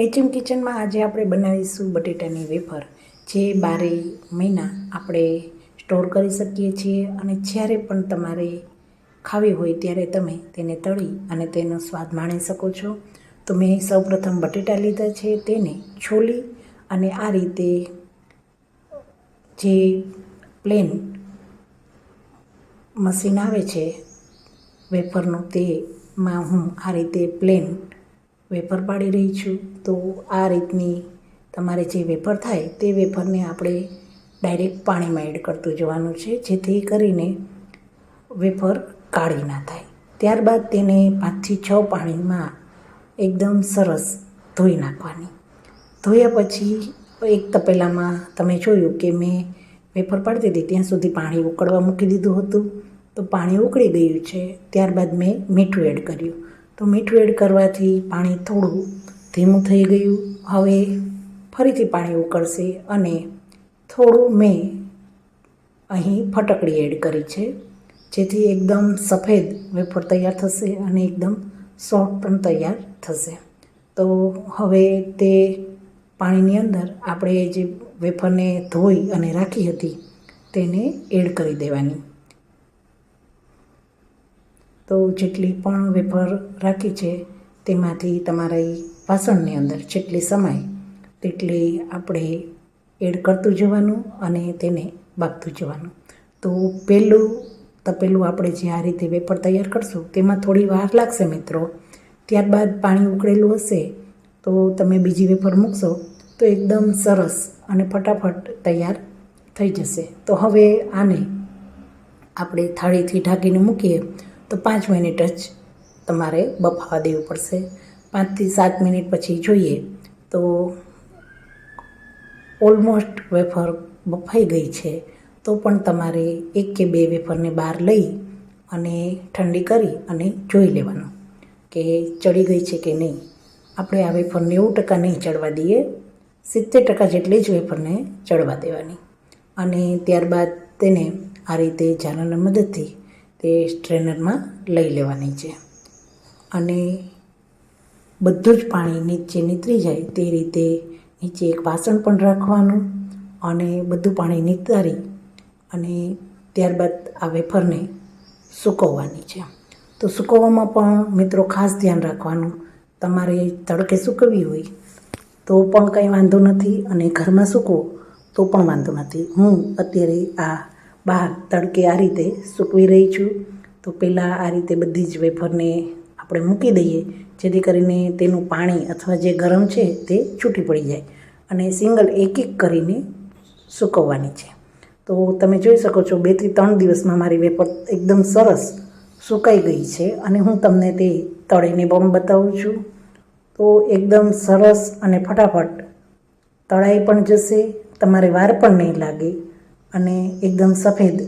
HM કિચનમાં આજે આપણે બનાવીશું બટેટાની વેફર, જે બારે મહિના આપણે સ્ટોર કરી શકીએ છીએ અને જ્યારે પણ તમારે ખાવી હોય ત્યારે તમે તેને તળી અને તેનો સ્વાદ માણી શકો છો. તો મેં સૌપ્રથમ બટેટા લીધા છે, તેને છોલી અને આ રીતે જે પ્લેન મશીન આવે છે વેફરનું, તેમાં હું આ રીતે પ્લેન વેફર પાડી રહી છું. તો આ રીતની તમારે જે વેફર થાય તે વેફરને આપણે ડાયરેક્ટ પાણીમાં એડ કરતું જવાનું છે, જેથી કરીને વેફર કાળી ના થાય. ત્યારબાદ તેને પાંચથી છ પાણીમાં એકદમ સરસ ધોઈ નાખવાની. ધોયા પછી એક તપેલામાં તમે જોયું કે મેં વેફર પાડતી હતી ત્યાં સુધી પાણી ઉકળવા મૂકી દીધું હતું. તો પાણી ઉકળી ગયું છે, ત્યારબાદ મેં મીઠું એડ કર્યું. તો મીઠું એડ કરવાથી પાણી થોડું ધીમું થઈ ગયું. હવે ફરીથી પાણી ઉકળશે અને થોડું મેં અહીં ફટકડી એડ કરી છે, જેથી એકદમ સફેદ વેફર તૈયાર થશે અને એકદમ સોફ્ટ પણ તૈયાર થશે. તો હવે તે પાણીની અંદર આપણે જે વેફરને ધોઈ અને રાખી હતી તેને એડ કરી દેવાની. તો જેટલી પણ વેફર રાખી છે, તેમાંથી તમારી વાસણની અંદર જેટલી સમાય, તેટલી આપણે એડ કરતું જવાનું અને તેને બાફતું જવાનું. તો પહેલું તપેલું આપણે જે આ રીતે વેફર તૈયાર કરશું, તેમાં થોડી વાર લાગશે મિત્રો. ત્યારબાદ પાણી ઉકળેલું હશે, તો તમે બીજી વેફર મૂકશો, તો એકદમ સરસ અને ફટાફટ તૈયાર થઈ જશે. તો હવે આને આપણે થાળીથી ઢાંકીને મૂકીએ. તો પાંચ મિનિટ જ તમારે બફાવા દેવું પડશે. પાંચથી સાત મિનિટ પછી જોઈએ તો ઓલમોસ્ટ વેફર બફાઈ ગઈ છે. તો પણ તમારે એક કે બે વેફરને બહાર લઈ અને ઠંડી કરી અને જોઈ લેવાનું કે ચડી ગઈ છે કે નહીં. આપણે આ વેફર નેવું ટકા નહીં ચડવા દઈએ. સિત્તેર ટકા જેટલી જ વેફરને ચડવા દેવાની. અને ત્યારબાદ તેને આ રીતે જાનાના મદદથી તે સ્ટ્રેનરમાં લઈ લેવાની છે. અને બધું જ પાણી નીચે નીતરી જાય તે રીતે નીચે એક વાસણ પણ રાખવાનું અને બધું પાણી નીતારી અને ત્યારબાદ આ વેફરને સૂકવવાની છે. તો સૂકવવામાં પણ મિત્રો ખાસ ધ્યાન રાખવાનું. તમારે તડકે સૂકવવી હોય તો પણ કંઈ વાંધો નથી અને ઘરમાં સૂકવો તો પણ વાંધો નથી. હું અત્યારે આ બહાર તડકે આ રીતે સૂકવી રહી છું, તો પહેલાં આ રીતે બધી જ વેફરને આપણે મૂકી દઈએ, જેથી કરીને તેનું પાણી અથવા જે ગરમ છે તે છૂટી પડી જાય અને સિંગલ એક એક કરીને સૂકવવાની છે. તો તમે જોઈ શકો છો બેથી ત્રણ દિવસમાં મારી વેફર એકદમ સરસ સુકાઈ ગઈ છે અને હું તમને તે તળીને પણ બતાવું છું. તો એકદમ સરસ અને ફટાફટ તળાઈ પણ જશે, તમારે વાર પણ નહીં લાગે અને એકદમ સફેદ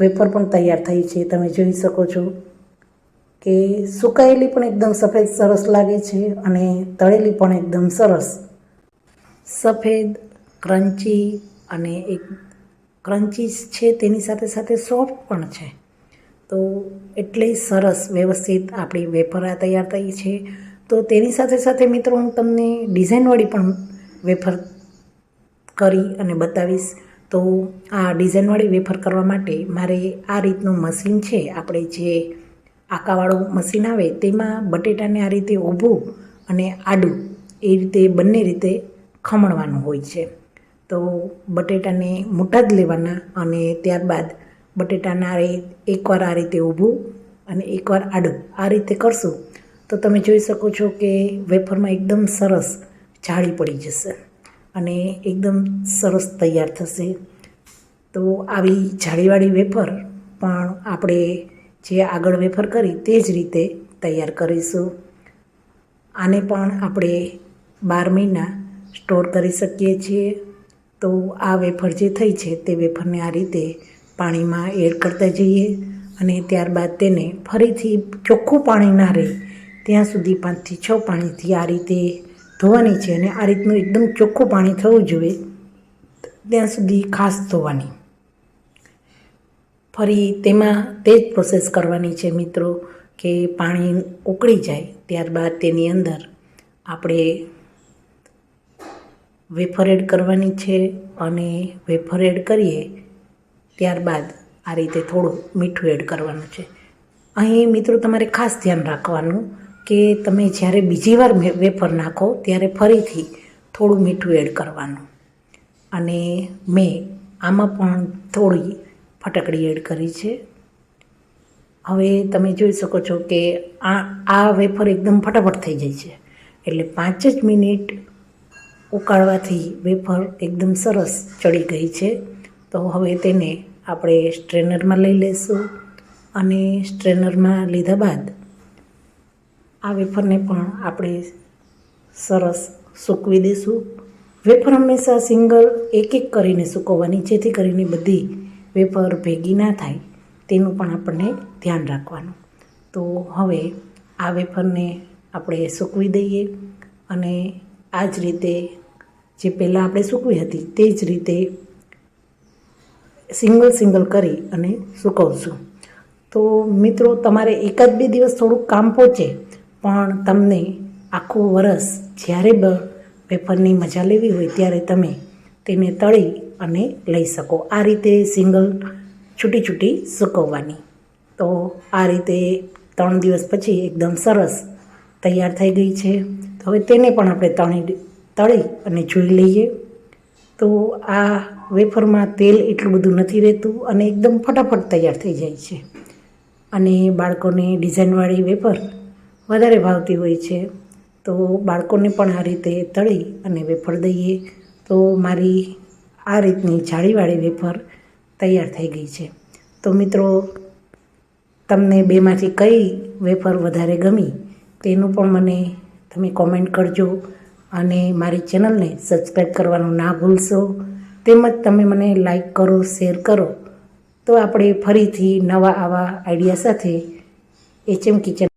વેફર પણ તૈયાર થઈ છે. તમે જોઈ શકો છો કે સુકાયેલી પણ એકદમ સફેદ સરસ લાગે છે અને તળેલી પણ એકદમ સરસ. સફેદ, ક્રન્ચી અને એક ક્રન્ચી છે તેની સાથે સાથે સોફ્ટ પણ છે. તો એટલી સરસ વ્યવસ્થિત આપણી વેફર તૈયાર થઈ છે. તો તેની સાથે સાથે મિત્રો હું તમને ડિઝાઇનવાળી પણ વેફર કરી અને બતાવીશ. તો આ ડિઝાઇનવાળી વેફર કરવા માટે મારે આ રીતનું મશીન છે. આપણે જે આકાવાળું મશીન આવે તેમાં બટેટાને આ રીતે ઊભું અને આડું એ રીતે બંને રીતે ખમણવાનું હોય છે. તો બટેટાને મોટા જ લેવાના અને ત્યારબાદ બટેટાના એકવાર આ રીતે ઊભું અને એકવાર આડું આ રીતે કરશું તો તમે જોઈ શકો છો કે વેફરમાં એકદમ સરસ જાળી પડી જશે અને એકદમ સરસ તૈયાર થશે. તો આવી જાળીવાળી વેફર પણ આપણે જે આગળ વેફર કરી તે જ રીતે તૈયાર કરીશું. આને પણ આપણે બાર મહિના સ્ટોર કરી શકીએ છીએ. તો આ વેફર જે થઈ છે તે વેફરને આ રીતે પાણીમાં એડ કરતા જઈએ અને ત્યારબાદ તેને ફરીથી ચોખ્ખું પાણી ના રહે ત્યાં સુધી પાંચથી છ પાણીથી આ રીતે ધોવાની છે અને આ રીતનું એકદમ ચોખ્ખું પાણી થવું જોઈએ. ત્યાં સુધી ખાસ ધોવાની. ફરી તેમાં તે જ પ્રોસેસ કરવાની છે મિત્રો, કે પાણી ઉકળી જાય ત્યારબાદ તેની અંદર આપણે વેફર એડ કરવાની છે અને વેફર એડ કરીએ ત્યારબાદ આ રીતે થોડું મીઠું એડ કરવાનું છે. અહીં મિત્રો તમારે ખાસ ધ્યાન રાખવાનું કે તમે જ્યારે બીજી વાર વેફર નાખો ત્યારે ફરીથી થોડું મીઠું એડ કરવાનું. અને મેં આમાં પણ થોડી ફટકડી એડ કરી છે. હવે તમે જોઈ શકો છો કે આ આ વેફર એકદમ ફટાફટ થઈ જાય છે. એટલે પાંચ જ મિનિટ ઉકાળવાથી વેફર એકદમ સરસ ચડી ગઈ છે. તો હવે તેને આપણે સ્ટ્રેનરમાં લઈ લઈશું અને સ્ટ્રેનરમાં લીધા બાદ આ વેફરને પણ આપણે સરસ સૂકવી દઈશું વેફર હંમેશા સિંગલ એક એક કરીને સૂકવવાની, જેથી કરીને બધી વેફર ભેગી ના થાય, તેનું પણ આપણને ધ્યાન રાખવાનું. તો હવે આ વેફરને આપણે સૂકવી દઈએ અને આ જ રીતે જે પહેલાં આપણે સૂકવી હતી તે જ રીતે સિંગલ સિંગલ કરી અને સૂકવશું. તો મિત્રો, તમારે એકાદ બે દિવસ થોડુંક કામ પહોંચે, પણ તમને આખું વરસ જ્યારે વેફરની મજા લેવી હોય ત્યારે તમે તેને તળી અને લઈ શકો. આ રીતે સિંગલ છૂટી છૂટી સૂકવવાની. તો આ રીતે ત્રણ દિવસ પછી એકદમ સરસ તૈયાર થઈ ગઈ છે. તો હવે તેને પણ આપણે તણી, તળી અને જોઈ લઈએ. તો આ વેફરમાં તેલ એટલું બધું નથી રહેતું અને એકદમ ફટાફટ તૈયાર થઈ જાય છે. અને બાળકોને ડિઝાઇનવાળી વેફર વધારે ભાવતી હોય છે. તો બાળકોને પણ આ રીતે તળી અને વેફર દઈએ. તો મારી આ રીતની જાળીવાળી વેફર તૈયાર થઈ ગઈ છે. તો મિત્રો, તમને બેમાંથી કઈ વેફર વધારે ગમી તેનું પણ મને તમે કોમેન્ટ કરજો અને મારી ચેનલને સબસ્ક્રાઈબ કરવાનું ના ભૂલશો. તેમજ તમે મને લાઈક કરો, શેર કરો. તો આપણે ફરીથી નવા આવા આઈડિયા સાથે એચએમ કિચન